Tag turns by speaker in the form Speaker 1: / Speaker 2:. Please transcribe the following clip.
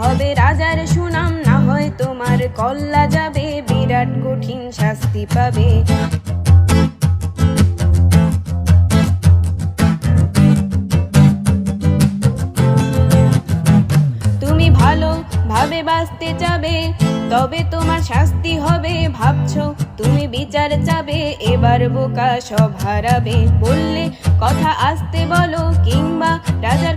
Speaker 1: হবে রাজার সুনাম, না হয় তোমার কল্লা যাবে, বিরাট কঠিন শাস্তি পাবে। তুমি ভালো ভাবে বাঁচতে চাবে, তবে তোমার শাস্তি হবে, ভাবছ তুমি বিচার চাবে, এবার বোকা সব হারাবে। বললে কথা আসতে বলো, কিংবা রাজার